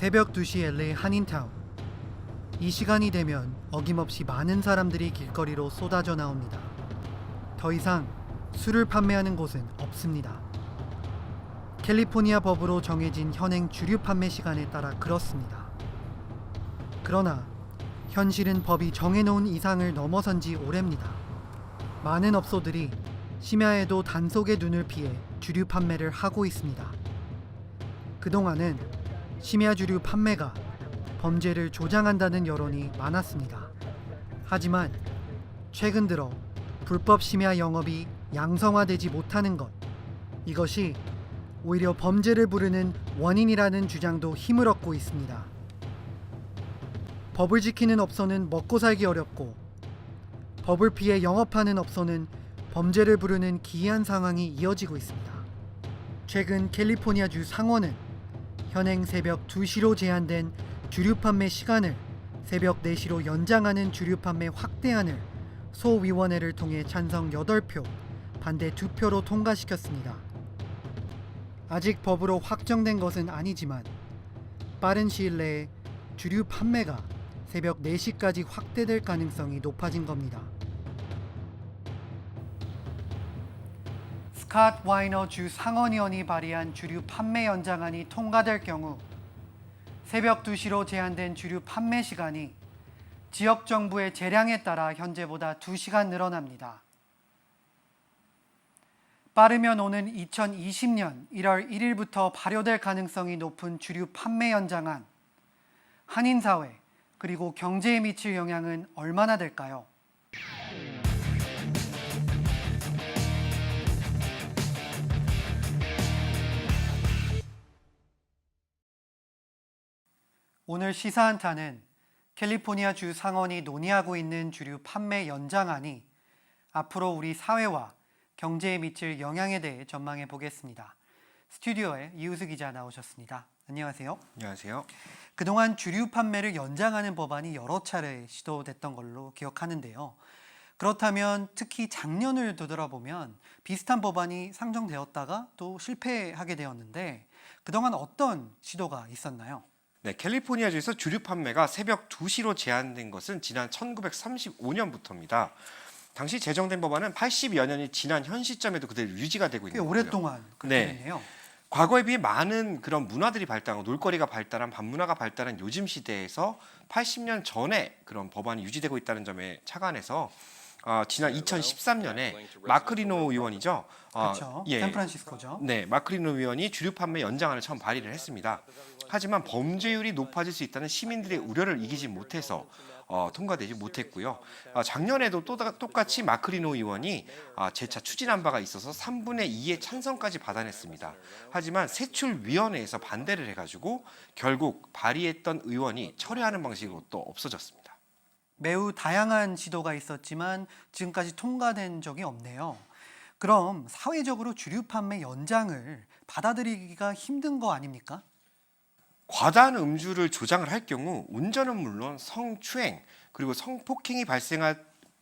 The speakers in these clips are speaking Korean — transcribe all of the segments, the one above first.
새벽 2시 LA 한인타운. 이 시간이 되면 어김없이 많은 사람들이 길거리로 쏟아져 나옵니다. 더 이상 술을 판매하는 곳은 없습니다. 캘리포니아 법으로 정해진 현행 주류 판매 시간에 따라 그렇습니다. 그러나 현실은 법이 정해놓은 이상을 넘어선 지 오래입니다. 많은 업소들이 심야에도 단속의 눈을 피해 주류 판매를 하고 있습니다. 그동안은 심야 주류 판매가 범죄를 조장한다는 여론이 많았습니다. 하지만 최근 들어 불법 심야 영업이 양성화되지 못하는 것 이것이 오히려 범죄를 부르는 원인이라는 주장도 힘을 얻고 있습니다. 법을 지키는 업소는 먹고 살기 어렵고 법을 피해 영업하는 업소는 범죄를 부르는 기이한 상황이 이어지고 있습니다. 최근 캘리포니아주 상원은 현행 새벽 2시로 제한된 주류 판매 시간을 새벽 4시로 연장하는 주류 판매 확대안을 소위원회를 통해 찬성 8표, 반대 2표로 통과시켰습니다. 아직 법으로 확정된 것은 아니지만 빠른 시일 내에 주류 판매가 새벽 4시까지 확대될 가능성이 높아진 겁니다. 스캇 와이너 주 상원의원이 발의한 주류 판매 연장안이 통과될 경우 새벽 2시로 제한된 주류 판매 시간이 지역 정부의 재량에 따라 현재보다 2시간 늘어납니다. 빠르면 오는 2020년 1월 1일부터 발효될 가능성이 높은 주류 판매 연장안 한인 사회 그리고 경제에 미칠 영향은 얼마나 될까요? 오늘 시사 한타는 캘리포니아 주 상원이 논의하고 있는 주류 판매 연장안이 앞으로 우리 사회와 경제에 미칠 영향에 대해 전망해 보겠습니다. 스튜디오에 이우수 기자 나오셨습니다. 안녕하세요. 안녕하세요. 그동안 주류 판매를 연장하는 법안이 여러 차례 시도됐던 걸로 기억하는데요. 그렇다면 특히 작년을 되돌아보면 비슷한 법안이 상정되었다가 또 실패하게 되었는데 그동안 어떤 시도가 있었나요? 네, 캘리포니아주에서 주류 판매가 새벽 2시로 제한된 것은 지난 1935년부터입니다. 당시 제정된 법안은 80여 년이 지난 현 시점에도 그대로 유지가 되고 꽤 있는 거고요. 오랫동안 그렇게 네. 과거에 비해 많은 그런 문화들이 발달하고 놀거리가 발달한 밤문화가 발달한 요즘 시대에서 80년 전에 그런 법안이 유지되고 있다는 점에 착안해서 어, 지난 2013년에 마크리노 의원이죠. 어, 그렇죠. 예, 샌프란시스코죠. 네, 마크리노 의원이 주류 판매 연장안을 처음 발의를 했습니다. 하지만 범죄율이 높아질 수 있다는 시민들의 우려를 이기지 못해서 어, 통과되지 못했고요. 어, 작년에도 또 다- 똑같이 마크리노 의원이 아, 재차 추진한 바가 있어서 3분의 2의 찬성까지 받아냈습니다. 하지만 세출위원회에서 반대를 해가지고 결국 발의했던 의원이 철회하는 방식으로 또 없어졌습니다. 매우 다양한 시도가 있었지만 지금까지 통과된 적이 없네요. 그럼 사회적으로 주류 판매 연장을 받아들이기가 힘든 거 아닙니까? 과다한 음주를 조장을 할 경우 운전은 물론 성추행 그리고 성폭행이 발생하,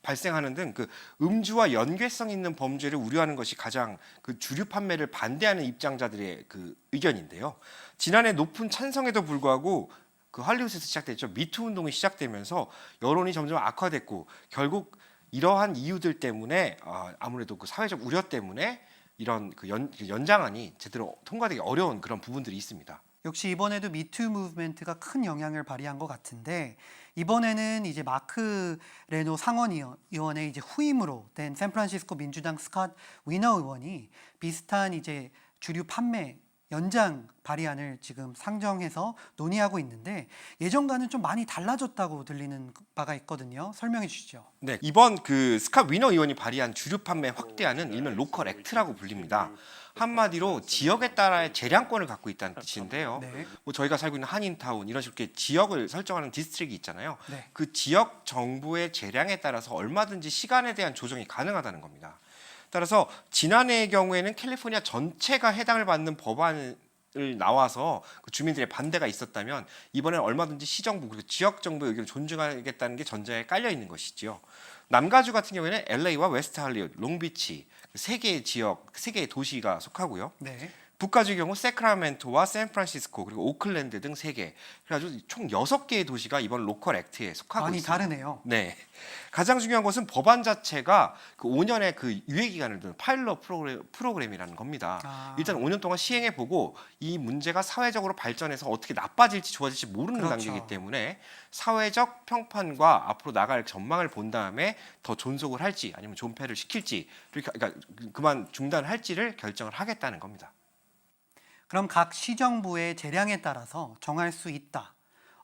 발생하는 등 그 음주와 연계성 있는 범죄를 우려하는 것이 가장 그 주류 판매를 반대하는 입장자들의 그 의견인데요. 지난해 높은 찬성에도 불구하고 그 할리우드에서 시작됐죠. 미투 운동이 시작되면서 여론이 점점 악화됐고 결국 이러한 이유들 때문에 아, 아무래도 그 사회적 우려 때문에 이런 그 연, 그 연장안이 제대로 통과되기 어려운 그런 부분들이 있습니다. 역시 이번에도 미투 무브멘트가 큰 영향을 발휘한 것 같은데 이번에는 이제 마크 레노 상원 의원- 의원의 이제 후임으로 된 샌프란시스코 민주당 스캇 위너 의원이 비슷한 이제 주류 판매 연장 발의안을 지금 상정해서 논의하고 있는데 예전과는 좀 많이 달라졌다고 들리는 바가 있거든요. 설명해 주시죠. 네, 이번 그 스캇 위너 의원이 발의한 주류 판매 확대안은 일명 로컬 액트라고 불립니다. 한마디로 지역에 따라의 재량권을 갖고 있다는 뜻인데요. 네. 뭐 저희가 살고 있는 한인타운 이런 식으로 지역을 설정하는 디스트릭이 있잖아요. 네. 그 지역 정부의 재량에 따라서 얼마든지 시간에 대한 조정이 가능하다는 겁니다. 따라서 지난해의 경우에는 캘리포니아 전체가 해당을 받는 법안을 나와서 그 주민들의 반대가 있었다면 이번에는 얼마든지 시정부 그리고 지역 정부의 의견을 존중하겠다는 게 전제에 깔려 있는 것이지요. 남가주 같은 경우에는 LA와 웨스트 할리우드, 롱비치 세 개의 지역, 세 개의 도시가 속하고요. 네. 북가주의 경우 세크라멘토와 샌프란시스코 그리고 오클랜드 등 세 개. 그래가지고 총 여섯 개의 도시가 이번 로컬 액트에 속하고 많이 있습니다. 다르네요. 네. 가장 중요한 것은 법안 자체가 그 5년의 그 유예 기간을 두는 파일럿 프로그램, 프로그램 이라는 겁니다. 아. 일단 5년 동안 시행해 보고 이 문제가 사회적으로 발전해서 어떻게 나빠질지 좋아질지 모르는 그렇죠. 단계이기 때문에 사회적 평판과 앞으로 나갈 전망을 본 다음에 더 존속을 할지 아니면 존폐를 시킬지 그러니까 그만 중단할지를 결정을 하겠다는 겁니다. 그럼 각 시정부의 재량에 따라서 정할 수 있다.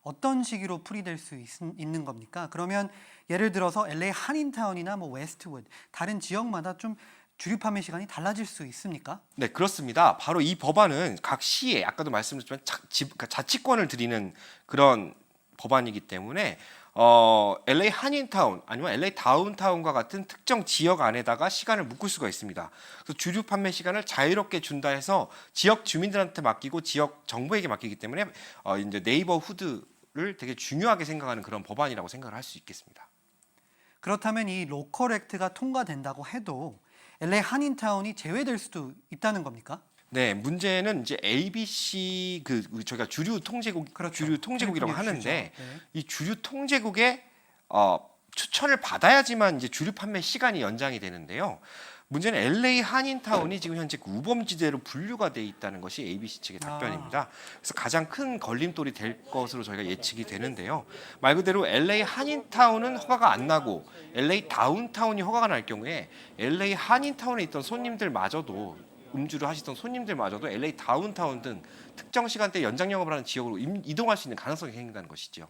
어떤 시기로 풀이될 수 있, 는 겁니까? 그러면 예를 들어서 LA 한인타운이나 뭐 웨스트우드 다른 지역마다 좀 주류 판매 시간이 달라질 수 있습니까? 네, 그렇습니다. 바로 이 법안은 각 시에 아까도 말씀드렸지만 자, 집, 그러니까 자치권을 드리는 그런 법안이기 때문에 어, LA 한인타운 아니면 LA 다운타운과 같은 특정 지역 안에다가 시간을 묶을 수가 있습니다. 그래서 주류 판매 시간을 자유롭게 준다 해서 지역 주민들한테 맡기고 지역 정부에게 맡기기 때문에 어, 이제 네이버 후드를 되게 중요하게 생각하는 그런 법안이라고 생각을 할 수 있겠습니다. 그렇다면 이 로컬 액트가 통과된다고 해도 LA 한인타운이 제외될 수도 있다는 겁니까? 네, 문제는 이제 ABC 그 저희가 주류 통제국 그렇죠. 주류 통제국이라고 하는데. 네. 이 주류 통제국의 어, 추천을 받아야지만 이제 주류 판매 시간이 연장이 되는데요. 문제는 LA 한인타운이 지금 현재 그 우범지대로 분류가 돼 있다는 것이 ABC 측의 아. 답변입니다. 그래서 가장 큰 걸림돌이 될 것으로 저희가 예측이 되는데요. 말 그대로 LA 한인타운은 허가가 안 나고 LA 다운타운이 허가가 날 경우에 LA 한인타운에 있던 손님들마저도 음주를 하시던 손님들마저도 LA 다운타운 등 특정 시간대 연장 영업을 하는 지역으로 임- 이동할 수 있는 가능성이 생긴다는 것이죠.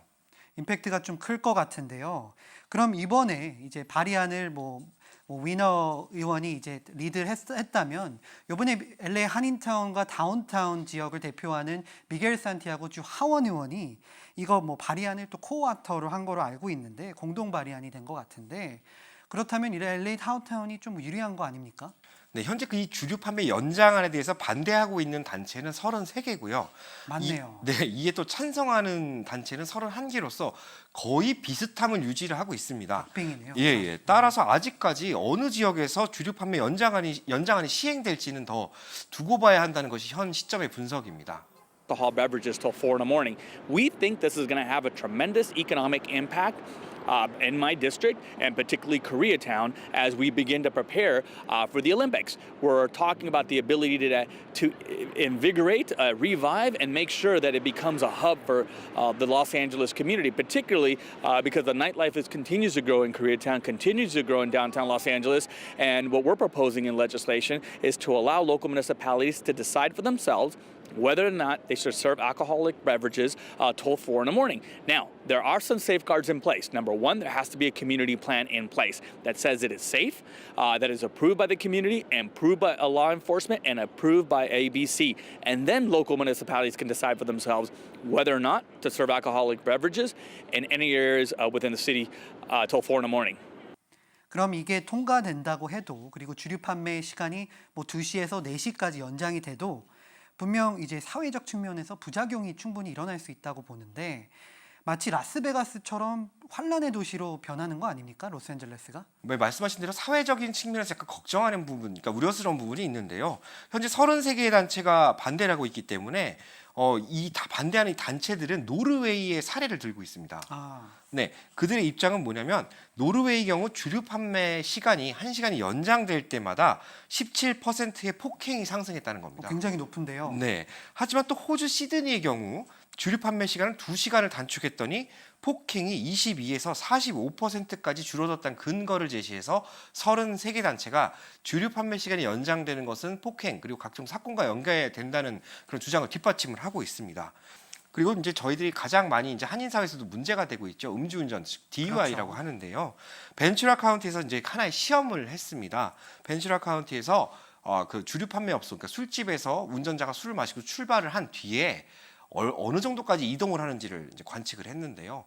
임팩트가 좀 클 것 같은데요. 그럼 이번에 이제 발의안을 뭐, 뭐 위너 의원이 이제 리드를 했, 다면 이번에 LA 한인타운과 다운타운 지역을 대표하는 미겔 산티아고 주 하원 의원이 이거 뭐 발의안을 또 코아터로 한 거로 알고 있는데 공동 발의안이 된 것 같은데 그렇다면 이 LA 다운타운이 좀 유리한 거 아닙니까? 네, 현재 그 이 주류 판매 연장안에 대해서 반대하고 있는 단체는 33개고요. 맞네요. 이, 네, 이에 또 찬성하는 단체는 31개로서 거의 비슷함을 유지를 하고 있습니다. 빙이네요. 예, 예. 따라서 아직까지 어느 지역에서 주류 판매 연장안이 연장안이 시행될지는 더 두고 봐야 한다는 것이 현 시점의 분석입니다. Alcohol beverages till four in the morning. We think this is going to have a tremendous economic impact. Uh, in my district and particularly Koreatown, as we begin to prepare uh, for the Olympics, we're talking about the ability to to invigorate, uh, revive, and make sure that it becomes a hub for uh, the Los Angeles community, particularly uh, because the nightlife is continues to grow in Koreatown, continues to grow in downtown Los Angeles, and what we're proposing in legislation is to allow local municipalities to decide for themselves whether or not they should serve alcoholic beverages uh, till four in the morning. Now, there are some safeguards in place. Number one, there has to be a community plan in place that says it is safe, uh, that is approved by the community, and approved by uh, law enforcement, and approved by ABC. And then local municipalities can decide for themselves whether or not to serve alcoholic beverages in any areas uh, within the city uh, till four in the morning. 그럼 이게 통과된다고 해도 그리고 주류 판매 시간이 뭐 2시에서 4시까지 연장이 돼도 분명 이제 사회적 측면에서 부작용이 충분히 일어날 수 있다고 보는데 마치 라스베가스처럼 환란의 도시로 변하는 거 아닙니까? 로스앤젤레스가? 네, 말씀하신 대로 사회적인 측면에서 약간 걱정하는 부분, 그러니까 우려스러운 부분이 있는데요. 현재 33개의 단체가 반대를 하고 있기 때문에 어, 이 다 반대하는 이 단체들은 노르웨이의 사례를 들고 있습니다. 아, 네, 그들의 입장은 뭐냐면 노르웨이 경우 주류 판매 시간이 한 시간이 연장될 때마다 17%의 폭행이 상승했다는 뭐 겁니다. 굉장히 높은데요. 네. 하지만 또 호주 시드니의 경우 주류 판매 시간을 2시간을 단축했더니 폭행이 22에서 45%까지 줄어들었다는 근거를 제시해서 33개 단체가 주류 판매 시간이 연장되는 것은 폭행 그리고 각종 사건과 연계된다는 그런 주장을 뒷받침을 하고 있습니다. 그리고 이제 저희들이 가장 많이 이제 한인 사회에서도 문제가 되고 있죠. 음주운전 즉 DUI라고 그렇죠. 하는데요. 벤츄라 카운티에서 이제 하나의 시험을 했습니다. 벤츄라 카운티에서 어, 그 주류 판매 업소, 그러니까 술집에서 운전자가 술을 마시고 출발을 한 뒤에 어, 어느 정도까지 이동을 하는지를 이제 관측을 했는데요.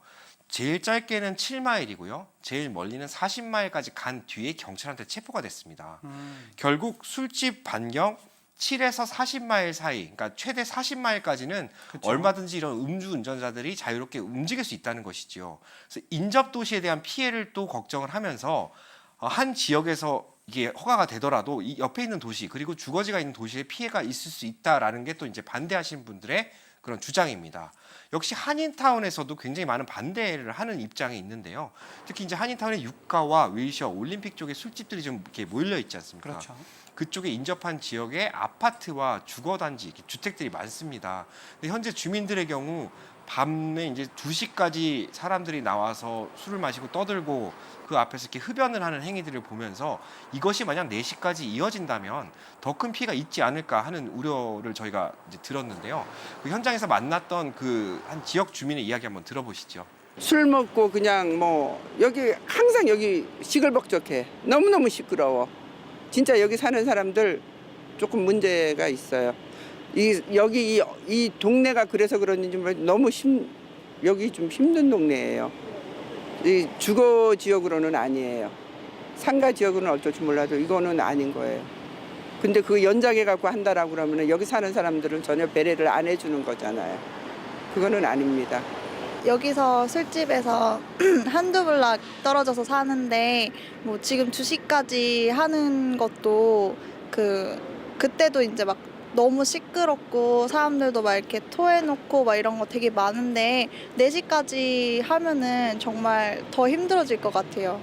제일 짧게는 7마일이고요. 제일 멀리는 40마일까지 간 뒤에 경찰한테 체포가 됐습니다. 음, 결국 술집 반경 7에서 40마일 사이, 그러니까 최대 40마일까지는 그쵸. 얼마든지 이런 음주 운전자들이 자유롭게 움직일 수 있다는 것이지요. 그래서 인접 도시에 대한 피해를 또 걱정을 하면서 어, 한 지역에서 이게 허가가 되더라도 이 옆에 있는 도시 그리고 주거지가 있는 도시에 피해가 있을 수 있다라는 게 또 이제 반대하시는 분들의 그런 주장입니다. 역시 한인타운에서도 굉장히 많은 반대를 하는 입장이 있는데요. 특히 이제 한인타운의 유가와 웨이셔, 올림픽 쪽에 술집들이 좀 이렇게 몰려 있지 않습니까? 그렇죠. 그쪽에 인접한 지역에 아파트와 주거 단지, 이렇게 주택들이 많습니다. 근데 현재 주민들의 경우 밤에 이제 2시까지 사람들이 나와서 술을 마시고 떠들고 그 앞에서 이렇게 흡연을 하는 행위들을 보면서 이것이 만약 4시까지 이어진다면 더 큰 피해가 있지 않을까 하는 우려를 저희가 이제 들었는데요. 그 현장에서 만났던 그 한 지역 주민의 이야기 한번 들어보시죠. 술 먹고 그냥 뭐 여기 항상 여기 시끌벅적해 너무너무 시끄러워 진짜 여기 사는 사람들 조금 문제가 있어요 이 여기 이, 이 동네가 그래서 그런지 뭐 너무 힘 여기 좀 힘든 동네예요 이 주거 지역으로는 아니에요. 상가 지역으로는 어쩔지 몰라도 이거는 아닌 거예요. 근데 그 연장해 갖고 한다라고 그러면 여기 사는 사람들은 전혀 배려를 안 해주는 거잖아요. 그거는 아닙니다. 여기서 술집에서 한두 블락 떨어져서 사는데 뭐 지금 2시까지 하는 것도 그 그때도 이제 막 너무 시끄럽고 사람들도 막 이렇게 토해놓고 막 이런 거 되게 많은데 4시까지 하면은 정말 더 힘들어질 것 같아요.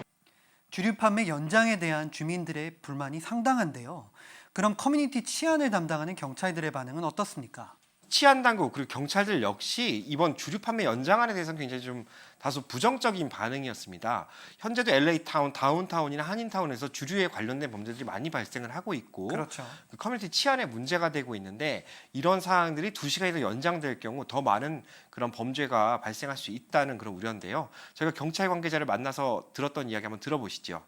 주류 판매 연장에 대한 주민들의 불만이 상당한데요. 그럼 커뮤니티 치안을 담당하는 경찰들의 반응은 어떻습니까? 치안 당국 그리고 경찰들 역시 이번 주류 판매 연장안에 대해서는 굉장히 좀 다소 부정적인 반응이었습니다. 현재도 LA 타운, 다운타운이나 한인타운에서 주류에 관련된 범죄들이 많이 발생을 하고 있고 그렇죠. 그 커뮤니티 치안에 문제가 되고 있는데 이런 사항들이 두 시간이 더 연장될 경우 더 많은 그런 범죄가 발생할 수 있다는 그런 우려인데요. 저희가 경찰 관계자를 만나서 들었던 이야기 한번 들어보시죠.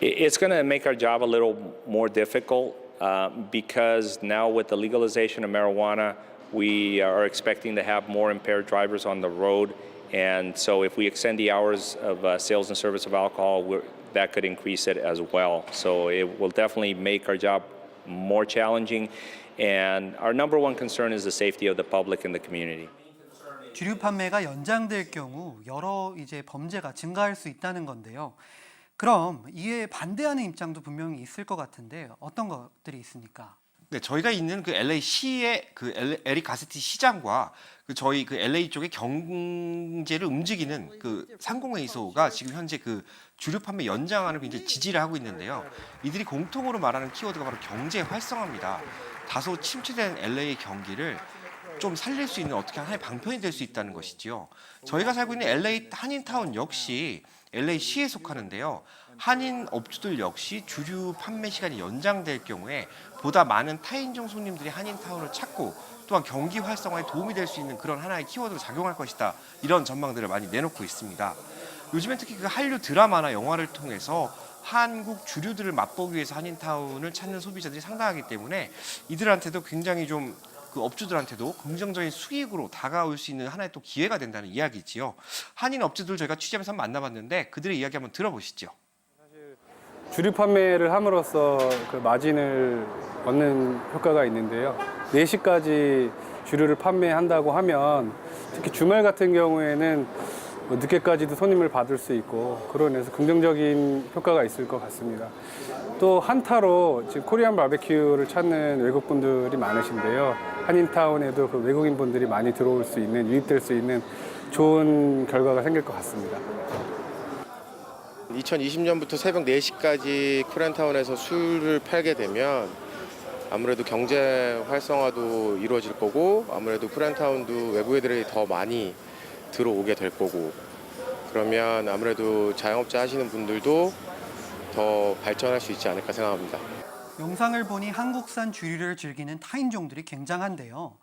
It's going to make our job a little more difficult uh, because now with the legalization of marijuana, we are expecting to have more impaired drivers on the road. And so if we extend the hours of uh, sales and service of alcohol, we're, that could increase it as well. So it will definitely make our job more challenging. And our number one concern is the safety of the public and the community. 주류 판매가 연장될 경우 여러 이제 범죄가 증가할 수 있다는 건데요. 그럼 이에 반대하는 입장도 분명히 있을 것 같은데 어떤 것들이 있습니까? 네, 저희가 있는 그 LA 시의 그 엘- 에릭 가스티 시장과 그 저희 그 LA 쪽의 경제를 움직이는 그 상공회의소가 지금 현재 그 주류 판매 연장안을 굉장히 지지를 하고 있는데요. 이들이 공통으로 말하는 키워드가 바로 경제 활성화입니다. 다소 침체된 LA의 경기를 좀 살릴 수 있는 어떻게 하나의 방편이 될 수 있다는 것이지요. 저희가 살고 있는 LA 한인타운 역시 LA 시에 속하는데요. 한인 업주들 역시 주류 판매 시간이 연장될 경우에 보다 많은 타인종 손님들이 한인타운을 찾고 또한 경기 활성화에 도움이 될 수 있는 그런 하나의 키워드로 작용할 것이다. 이런 전망들을 많이 내놓고 있습니다. 요즘엔 특히 그 한류 드라마나 영화를 통해서 한국 주류들을 맛보기 위해서 한인타운을 찾는 소비자들이 상당하기 때문에 이들한테도 굉장히 좀 그 업주들한테도 긍정적인 수익으로 다가올 수 있는 하나의 또 기회가 된다는 이야기지요. 한인 업주들 저희가 취재하면서 만나봤는데 그들의 이야기 한번 들어보시죠. 주류 판매를 함으로써 그 마진을 얻는 효과가 있는데요. 4시까지 주류를 판매한다고 하면 특히 주말 같은 경우에는 뭐 늦게까지도 손님을 받을 수 있고 그로 인해서 긍정적인 효과가 있을 것 같습니다. 또 한타로 지금 코리안 바베큐를 찾는 외국 분들이 많으신데요. 한인타운에도 그 외국인 분들이 많이 들어올 수 있는 유입될 수 있는 좋은 결과가 생길 것 같습니다. 2020년부터 새벽 4시까지 코리안타운에서 술을 팔게 되면 아무래도 경제 활성화도 이루어질 거고 아무래도 코리안타운도 외국 애들이 더 많이 들어오게 될 거고 그러면 아무래도 자영업자 하시는 분들도 더 발전할 수 있지 않을까 생각합니다. 영상을 보니 한국산 주류를 즐기는 타인종들이 굉장한데요.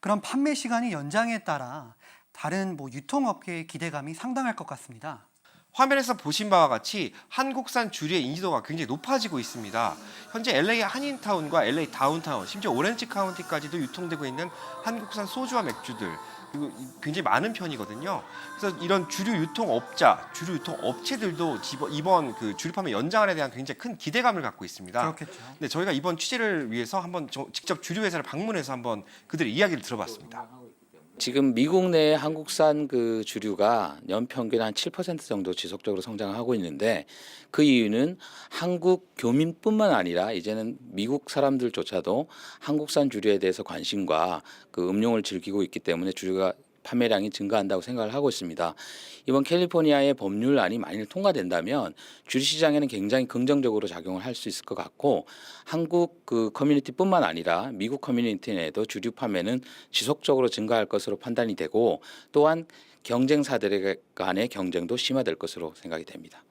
그럼 판매 시간이 연장에 따라 다른 뭐 유통업계의 기대감이 상당할 것 같습니다. 화면에서 보신 바와 같이 한국산 주류의 인지도가 굉장히 높아지고 있습니다. 현재 LA 한인타운과 LA 다운타운, 심지어 오렌지 카운티까지도 유통되고 있는 한국산 소주와 맥주들 그리고 이- 굉장히 많은 편이거든요. 그래서 이런 주류 유통업자, 주류 유통업체들도 이번 그 주류 판매 연장안에 대한 굉장히 큰 기대감을 갖고 있습니다. 그렇겠죠. 네, 저희가 이번 취재를 위해서 한번 저- 직접 주류 회사를 방문해서 한번 그들의 이야기를 들어봤습니다. 지금 미국 내 한국산 그 주류가 연 평균 한 7% 정도 지속적으로 성장하고 있는데 그 이유는 한국 교민뿐만 아니라 이제는 미국 사람들조차도 한국산 주류에 대해서 관심과 그 음용을 즐기고 있기 때문에 주류가 판매량이 증가한다고 생각을 하고 있습니다. 이번 캘리포니아의 법률안이 만일 통과된다면 주류 시장에는 굉장히 긍정적으로 작용을 할 수 있을 것 같고 한국 그 커뮤니티뿐만 아니라 미국 커뮤니티 내에도 주류 판매는 지속적으로 증가할 것으로 판단이 되고 또한 경쟁사들 간의 경쟁도 심화될 것으로 생각이 됩니다.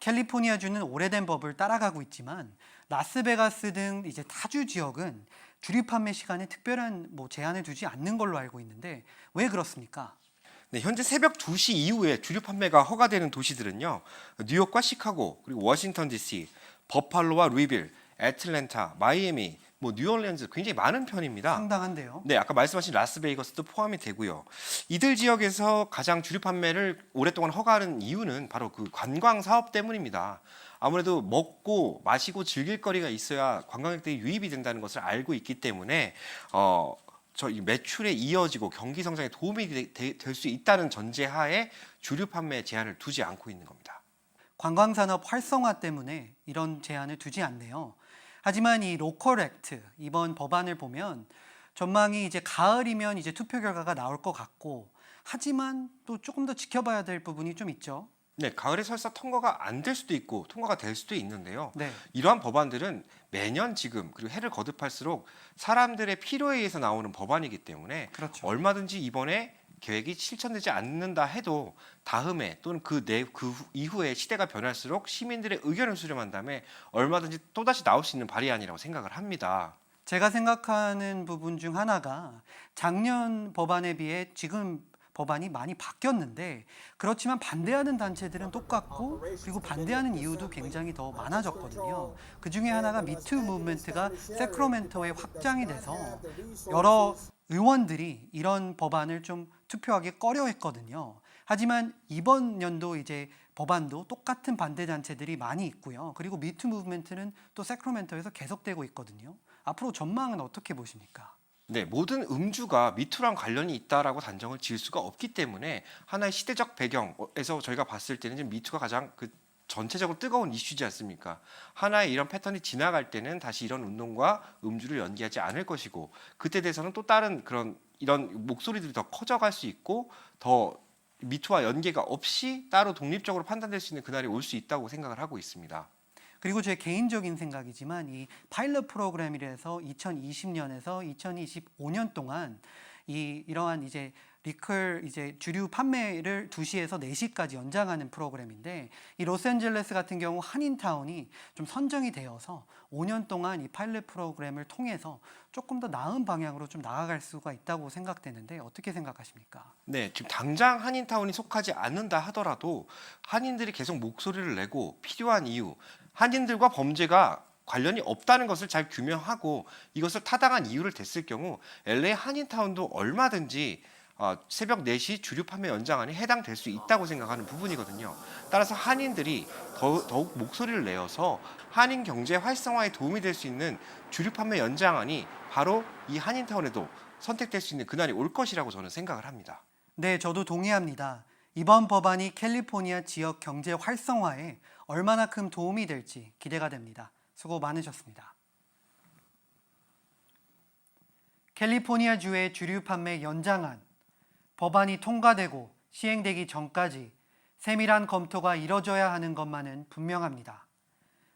캘리포니아주는 오래된 법을 따라가고 있지만 라스베가스 등 이제 타주 지역은 주류 판매 시간에 특별한 뭐 제한을 두지 않는 걸로 알고 있는데 왜 그렇습니까? 네, 현재 새벽 2시 이후에 주류 판매가 허가되는 도시들은요. 뉴욕과 시카고, 그리고 워싱턴 DC, 버팔로와 루이빌, 애틀랜타, 마이애미, 뭐 뉴올리언즈 굉장히 많은 편입니다. 상당한데요. 네, 아까 말씀하신 라스베이거스도 포함이 되고요. 이들 지역에서 가장 주류 판매를 오랫동안 허가하는 이유는 바로 그 관광 사업 때문입니다. 아무래도 먹고 마시고 즐길 거리가 있어야 관광객들이 유입이 된다는 것을 알고 있기 때문에 어, 저이 매출에 이어지고 경기 성장에 도움이 될 수 있다는 전제하에 주류 판매 제한을 두지 않고 있는 겁니다. 관광 산업 활성화 때문에 이런 제한을 두지 않네요. 하지만 이 로컬 액트 이번 법안을 보면 전망이 이제 가을이면 이제 투표 결과가 나올 것 같고 하지만 또 조금 더 지켜봐야 될 부분이 좀 있죠. 네, 가을에 설사 통과가 안 될 수도 있고 통과가 될 수도 있는데요. 네. 이러한 법안들은 매년 지금 그리고 해를 거듭할수록 사람들의 필요에 의해서 나오는 법안이기 때문에 그렇죠. 얼마든지 이번에 계획이 실천되지 않는다 해도 다음에 또는 그내그 이후에 시대가 변할수록 시민들의 의견을 수렴한 다음에 얼마든지 또다시 나올 수 있는 발의안이라고 생각을 합니다. 제가 생각하는 부분 중 하나가 작년 법안에 비해 지금 법안이 많이 바뀌었는데 그렇지만 반대하는 단체들은 똑같고 그리고 반대하는 이유도 굉장히 더 많아졌거든요. 그 중에 하나가 미투 무브먼트가 세크로멘토에 확장이 돼서 여러 의원들이 이런 법안을 좀 투표하기 꺼려했거든요. 하지만 이번 연도 이제 법안도 똑같은 반대 단체들이 많이 있고요. 그리고 미투 무브먼트는 또 세크로멘토에서 계속되고 있거든요. 앞으로 전망은 어떻게 보십니까? 네, 모든 음주가 미투랑 관련이 있다라고 단정을 지을 수가 없기 때문에 하나의 시대적 배경에서 저희가 봤을 때는 지금 미투가 가장 그 전체적으로 뜨거운 이슈지 않습니까? 하나의 이런 패턴이 지나갈 때는 다시 이런 운동과 음주를 연기하지 않을 것이고 그때 대해서는 또 다른 그런 이런 목소리들이 더 커져갈 수 있고 더 미투와 연계가 없이 따로 독립적으로 판단될 수 있는 그날이 올 수 있다고 생각을 하고 있습니다. 그리고 제 개인적인 생각이지만 이 파일럿 프로그램이라서 2020년에서 2025년 동안 이 이러한 이제 리클 이제 주류 판매를 2시에서 4시까지 연장하는 프로그램인데 이 로스앤젤레스 같은 경우 한인타운이 좀 선정이 되어서 5년 동안 이 파일럿 프로그램을 통해서 조금 더 나은 방향으로 좀 나아갈 수가 있다고 생각되는데 어떻게 생각하십니까? 네, 지금 당장 한인타운이 속하지 않는다 하더라도 한인들이 계속 목소리를 내고 필요한 이유, 한인들과 범죄가 관련이 없다는 것을 잘 규명하고 이것을 타당한 이유를 댔을 경우 LA 한인타운도 얼마든지 어, 새벽 4시 주류 판매 연장안이 해당될 수 있다고 생각하는 부분이거든요. 따라서 한인들이 더, 더욱 목소리를 내어서 한인 경제 활성화에 도움이 될 수 있는 주류 판매 연장안이 바로 이 한인타운에도 선택될 수 있는 그날이 올 것이라고 저는 생각을 합니다. 네, 저도 동의합니다. 이번 법안이 캘리포니아 지역 경제 활성화에 얼마나 큰 도움이 될지 기대가 됩니다. 수고 많으셨습니다. 캘리포니아 주의 주류 판매 연장안 법안이 통과되고 시행되기 전까지 세밀한 검토가 이뤄져야 하는 것만은 분명합니다.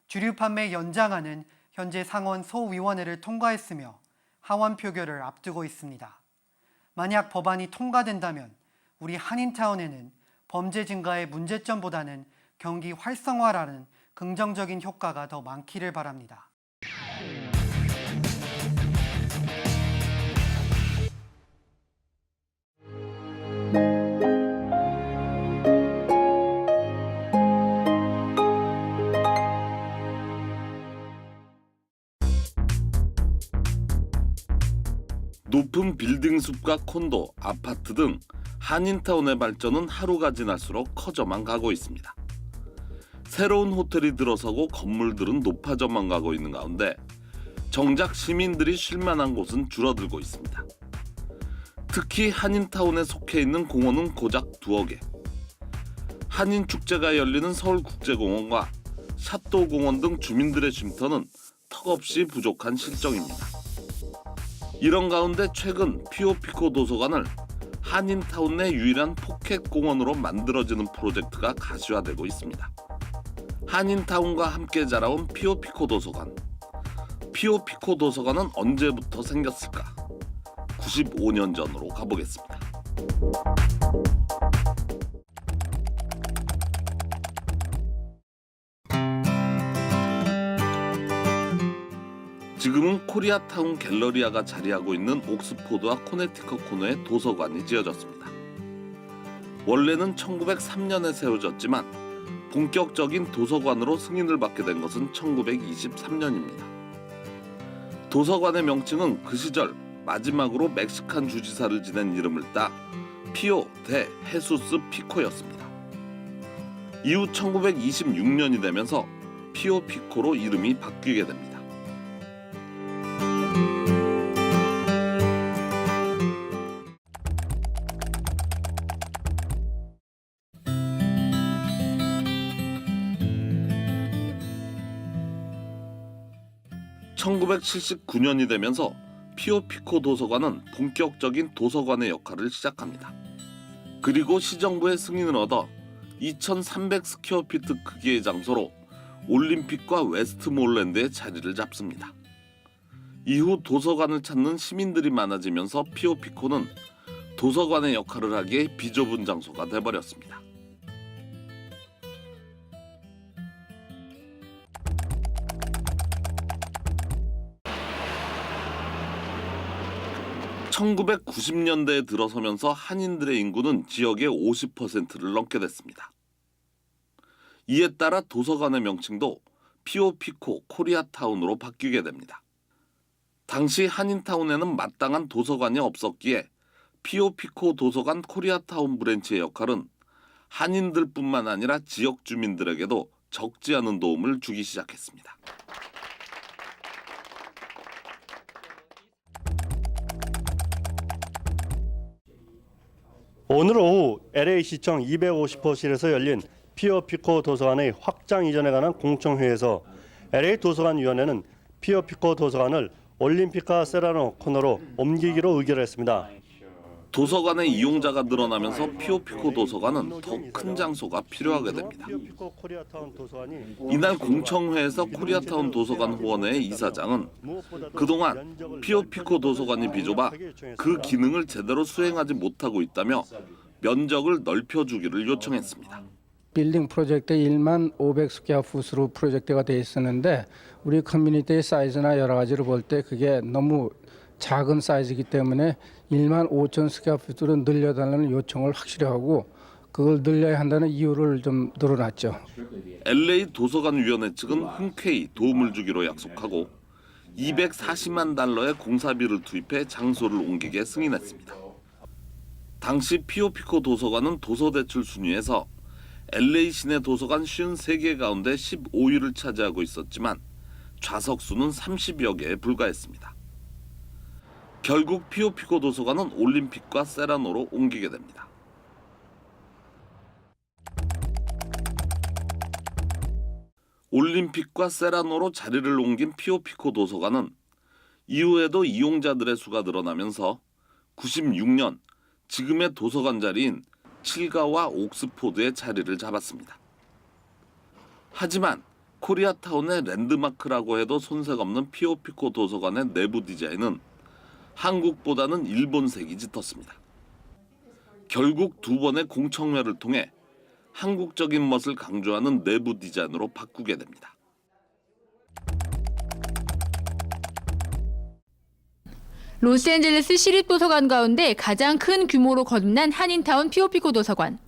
주류 판매 연장안은 현재 상원 소위원회를 통과했으며 하원 표결을 앞두고 있습니다. 만약 법안이 통과된다면 우리 한인타운에는 범죄 증가의 문제점보다는 경기 활성화라는 긍정적인 효과가 더 많기를 바랍니다. 높은 빌딩 숲과 콘도, 아파트 등 한인타운의 발전은 하루가 지날수록 커져만 가고 있습니다. 새로운 호텔이 들어서고 건물들은 높아져만 가고 있는 가운데 정작 시민들이 쉴 만한 곳은 줄어들고 있습니다. 특히 한인타운에 속해 있는 공원은 고작 두어 개. 한인 축제가 열리는 서울국제공원과 샷도공원 등 주민들의 쉼터는 턱없이 부족한 실정입니다. 이런 가운데 최근 피오피코 도서관을 한인타운 내 유일한 포켓 공원으로 만들어지는 프로젝트가 가시화되고 있습니다. 한인타운과 함께 자라온 피오피코 도서관. 피오피코 도서관은 언제부터 생겼을까? 95년 전으로 가보겠습니다. 지금은 코리아타운 갤러리아가 자리하고 있는 옥스포드와 코네티컷 코너에 도서관이 지어졌습니다. 원래는 1903년에 세워졌지만 본격적인 도서관으로 승인을 받게 된 것은 1923년입니다. 도서관의 명칭은 그 시절 마지막으로 멕시칸 주지사를 지낸 이름을 따 피오 데 헤수스 피코였습니다. 이후 1926년이 되면서 피오 피코로 이름이 바뀌게 됩니다. (1979년이) 되면서 피오피코 도서관은 본격적인 도서관의 역할을 시작합니다. 그리고 시정부의 승인을 얻어 2,300 스퀘어피트 크기의 장소로 올림픽과 웨스트몰랜드의 자리를 잡습니다. 이후 도서관을 찾는 시민들이 많아지면서 피오피코는 도서관의 역할을 하기에 비좁은 장소가 돼버렸습니다. (1990년대에) 들어서면서 한인들의 인구는 지역의 (50%를) 넘게 됐습니다. 이에 따라 도서관의 명칭도 피오피코 코리아타운으로 바뀌게 됩니다. 당시 한인타운에는 마땅한 도서관이 없었기에 피오피코 도서관 코리아타운 브랜치의 역할은 한인들뿐만 아니라 지역 주민들에게도 적지 않은 도움을 주기 시작했습니다. 오늘 오후 LA시청 250호실에서 열린 피어 피코 도서관의 확장 이전에 관한 공청회에서 LA 도서관 위원회는 피어 피코 도서관을 올림픽과 세라노 코너로 옮기기로 의결했습니다. 도서관의 이용자가 늘어나면서 피오피코 도서관은 더 큰 장소가 필요하게 됩니다. 이날 공청회에서 코리아타운 도서관 후원회의 이사장은 그동안 피오피코 도서관이 비좁아 그 기능을 제대로 수행하지 못하고 있다며 면적을 넓혀주기를 요청했습니다. 빌딩 프로젝트 1만 500스퀘어 풋으로 프로젝트가 돼 있었는데 우리 커뮤니티의 사이즈나 여러 가지를 볼 때 그게 너무 작은 사이즈이기 때문에 1만 5천 스퀘어풋으로 늘려달라는 요청을 확실히 하고 그걸 늘려야 한다는 이유를 좀 늘어놨죠. LA 도서관 위원회 측은 흔쾌히 도움을 주기로 약속하고 240만 달러의 공사비를 투입해 장소를 옮기게 승인했습니다. 당시 피오피코 도서관은 도서 대출 순위에서 LA 시내 도서관 53개 가운데 15위를 차지하고 있었지만 좌석 수는 30여 개에 불과했습니다. 결국 피오피코 도서관은 올림픽과 세라노로 옮기게 됩니다. 올림픽과 세라노로 자리를 옮긴 피오피코 도서관은 이후에도 이용자들의 수가 늘어나면서 96년 지금의 도서관 자리인 칠가와 옥스포드의 자리를 잡았습니다. 하지만 코리아타운의 랜드마크라고 해도 손색 없는 피오피코 도서관의 내부 디자인은 한국보다는 일본색이 짙었습니다. 결국 두 번의 공청회를 통해 한국적인 멋을 강조하는 내부 디자인으로 바꾸게 됩니다. 로스앤젤레스 시립도서관 가운데 가장 큰 규모로 거듭난 한인타운 피오피코 도서관.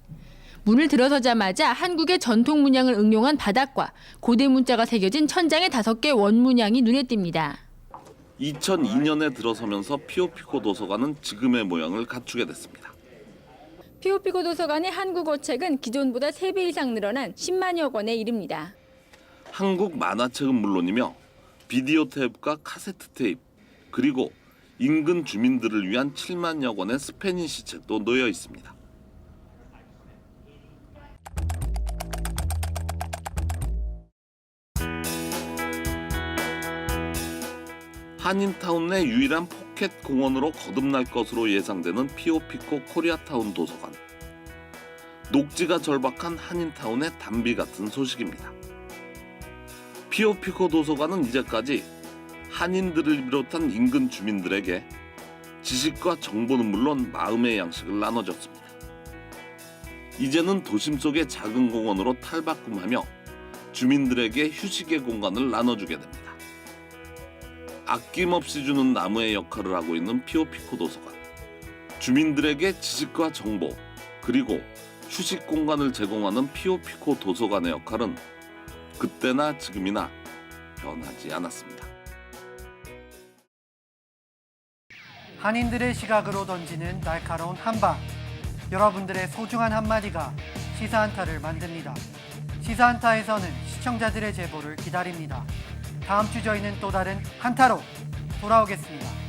문을 들어서자마자 한국의 전통 문양을 응용한 바닥과 고대 문자가 새겨진 천장의 다섯 개 원문양이 눈에 띕니다. 2002년에 들어서면서 피오피코 도서관은 지금의 모양을 갖추게 됐습니다. 피오피코 도서관의 한국어 책은 기존보다 3배 이상 늘어난 10만여 권에 이릅니다. 한국 만화책은 물론이며 비디오 테이프가 카세트 테이프 그리고 인근 주민들을 위한 7만여 권의 스페니시 책도 놓여 있습니다. 한인타운 내 유일한 포켓 공원으로 거듭날 것으로 예상되는 피오피코 코리아타운 도서관. 녹지가 절박한 한인타운의 단비 같은 소식입니다. 피오피코 도서관은 이제까지 한인들을 비롯한 인근 주민들에게 지식과 정보는 물론 마음의 양식을 나눠줬습니다. 이제는 도심 속의 작은 공원으로 탈바꿈하며 주민들에게 휴식의 공간을 나눠주게 됩니다. 아낌없이 주는 나무의 역할을 하고 있는 피오피코 도서관. 주민들에게 지식과 정보 그리고 휴식 공간을 제공하는 피오피코 도서관의 역할은 그때나 지금이나 변하지 않았습니다. 한인들의 시각으로 던지는 날카로운 한방. 여러분들의 소중한 한마디가 시사한타를 만듭니다. 시사한타에서는 시청자들의 제보를 기다립니다. 다음 주 저희는 또 다른 한타로 돌아오겠습니다.